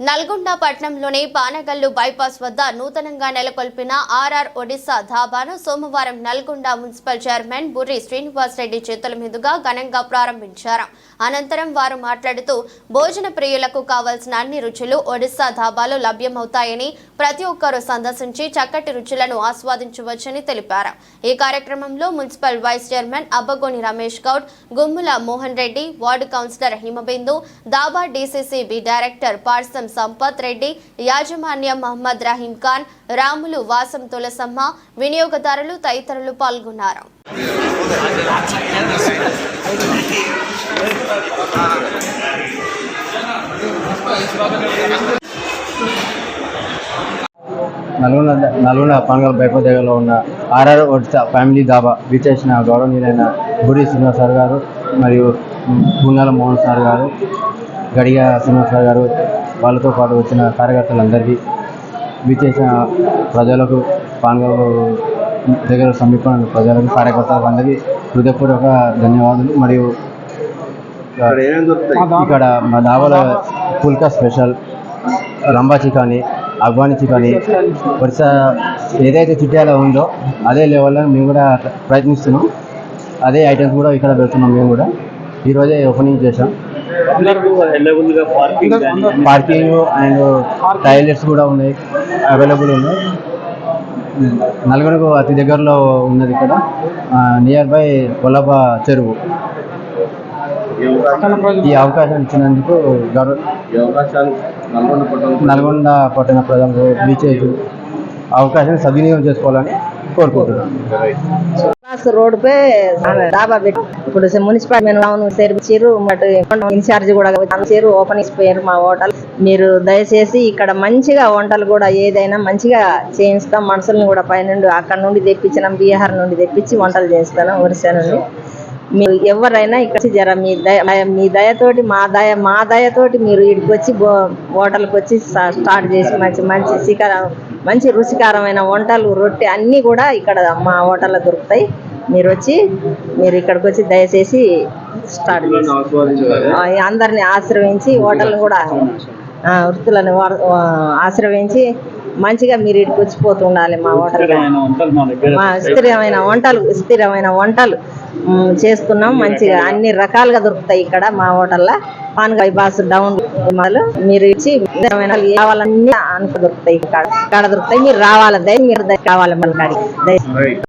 Nalgonda పట్టణంలోని Panagal bypass వద్ద నూతనంగా నెలకొల్పిన ఆర్ఆర్ ఒడిశా ధాబాను సోమవారం నల్గొండ మున్సిపల్ చైర్మన్ బుర్రి శ్రీనివాస్ రెడ్డి చేతుల మీదుగా ఘనంగా ప్రారంభించారు. అనంతరం వారు మాట్లాడుతూ భోజన ప్రియులకు కావలసిన అన్ని రుచులు ఒడిశా ధాబాలో లభ్యమవుతాయని ప్రతి ఒక్కరూ సందర్శించి చక్కటి రుచులను ఆస్వాదించవచ్చని తెలిపారు. ఈ కార్యక్రమంలో municipal vice chairman Abbagoni Ramesh Goud Gummula Mohan Reddy ward councillor Himabindu dhaba DCCB director Parsam Sampath Reddy యాజమాన్యం మహమ్మద్ రహీం ఖాన్ రాములు వాసం తులసమ్మ వినియోగదారులు తదితరులు పాల్గొన్నారు. నల్గొండ నల్గొండ పండుగల దగ్గరలో ఉన్న ఆర్ఆర్ ఒడిశా ఫ్యామిలీ దాబా విచేసిన గౌరవనీయులైన బురి శ్రీనివాస్ సార్ గారు మరియు గుండాల మోహన్ సార్ గారు గడిగ శ్రీనివాస్ సార్ గారు వాళ్ళతో పాటు వచ్చిన కార్యకర్తలందరికీ విచ్చేసిన ప్రజలకు పాంగల్ దగ్గర సమీపంలో ప్రజలకు కార్యకర్తలకు అందరికీ హృదయపూర్వక ధన్యవాదాలు. మరియు ఇక్కడ మా దాబాలో పుల్కా స్పెషల్ రంబా చికాని అఫ్ఘానీ చికాని ఒరిస్సా ఏదైతే చిట్యాల ఉందో అదే లెవెల్లో మేము కూడా ప్రయత్నిస్తున్నాం. అదే ఐటమ్స్ కూడా ఇక్కడ పెడుతున్నాం మేము కూడా. ఈరోజే ఓపెనింగ్ చేసాం పార్కింగ్ అండ్ టాయిలెట్స్ కూడా ఉన్నాయి అవైలబుల్ ఉన్నాయి. నల్గొండకు అతి దగ్గరలో ఉన్నది ఇక్కడ నియర్ బై కొలబ చెరువు. ఈ అవకాశం ఇచ్చినందుకు నల్గొండ పట్టణం ప్రజలకు బీచెస్ అవకాశం సద్వినియోగం చేసుకోవాలని కోరుకుంటున్నాను. క్లాస్ రోడ్ డాబా పెట్టి. ఇప్పుడు మున్సిపాలిటీ అవును తెరిచారు మటు ఇన్ఛార్జ్ కూడా చేరు ఓపెన్ ఇచ్చిపోయారు మా హోటల్. మీరు దయచేసి ఇక్కడ మంచిగా వంటలు కూడా ఏదైనా మంచిగా చేయిస్తాం. మనుషులను కూడా పైనుండి అక్కడ నుండి తెప్పించినాం. బీహార్ నుండి తెప్పించి వంటలు చేస్తాను. ఒరిస్సా నుండి. మీరు ఎవరైనా ఇక్కడ జర మీ దయ మీ దయతోటి మా దయ మా దయతోటి మీరు ఇక్కడికి వచ్చి హోటల్కి వచ్చి స్టార్ట్ చేసి మంచి మంచి శిఖర మంచి రుచికరమైన వంటలు రొట్టె అన్నీ కూడా ఇక్కడ మా హోటల్లో దొరుకుతాయి. మీరు వచ్చి మీరు ఇక్కడికి వచ్చి దయచేసి స్టార్ట్ చేసి. అందరిని ఆశ్రయించి హోటల్ని కూడా వృత్తులను ఆశ్రయించి మంచిగా మీరు ఇక్కడికి వచ్చిపోతూ ఉండాలి మా హోటల్. మా స్థిరమైన వంటలు స్థిరమైన వంటలు చేస్తున్నాం మంచిగా. అన్ని రకాలుగా దొరుకుతాయి ఇక్కడ మా హోటల్లో. పాన్గాయ్ బాస్ డౌన్ మాలు. మీరు ఇచ్చి కావాలన్నీ అనుకు దొరుకుతాయి ఇక్కడ. ఇక్కడ దొరుకుతాయి మీరు రావాలి దయ మీరు కావాలి రైట్